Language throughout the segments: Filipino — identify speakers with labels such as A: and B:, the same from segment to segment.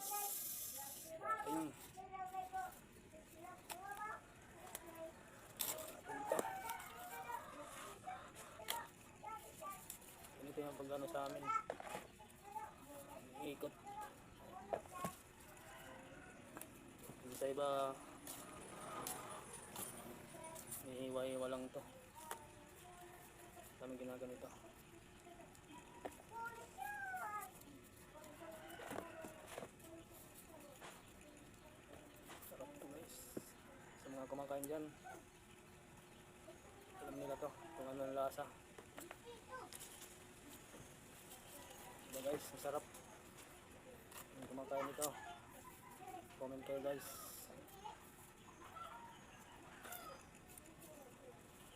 A: guys. Ating. Ganito yung pagano sa amin. Ikot. Yung sa iba, iiwa-iwa lang to. Kami ginaganito. Sarap to guys. Sa mga kumakain dyan, alam nila to kung ano ang lasa. Diba guys, masarap. Yung kumakain ito, comment kayo guys.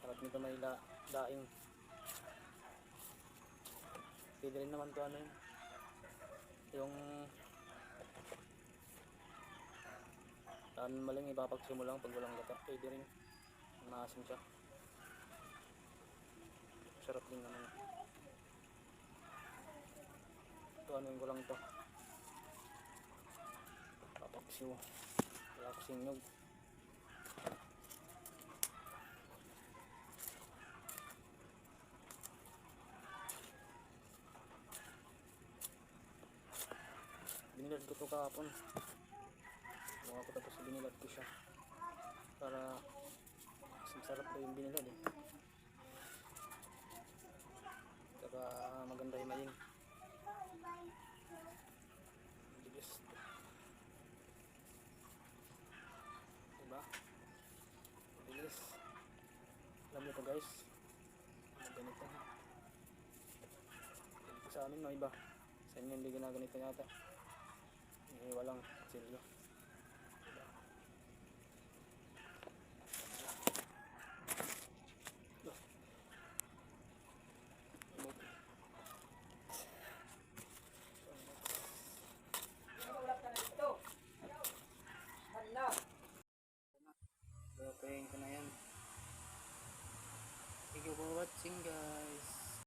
A: Sarap nito may la daing. Pwede rin naman to ano yun. Yung Ano maling ipapagso mo lang pag walang gata. Pwede rin. Maasim siya. Sarap din naman. Ito ano ko lang to. Papaksiw. Wala kasing nyug. Binilad ko to kahapon. Mukha ko tapos binilad ko siya. Para mas masarap daw yung binilad eh. Saka maganda yung mayin. Bilis. Diba? Bilis. Alam niyo to guys. Ganito. Ganito sa amin no iba. Sa inyo hindi ginaganito yata. Hindi walang silyo. Lutuin ko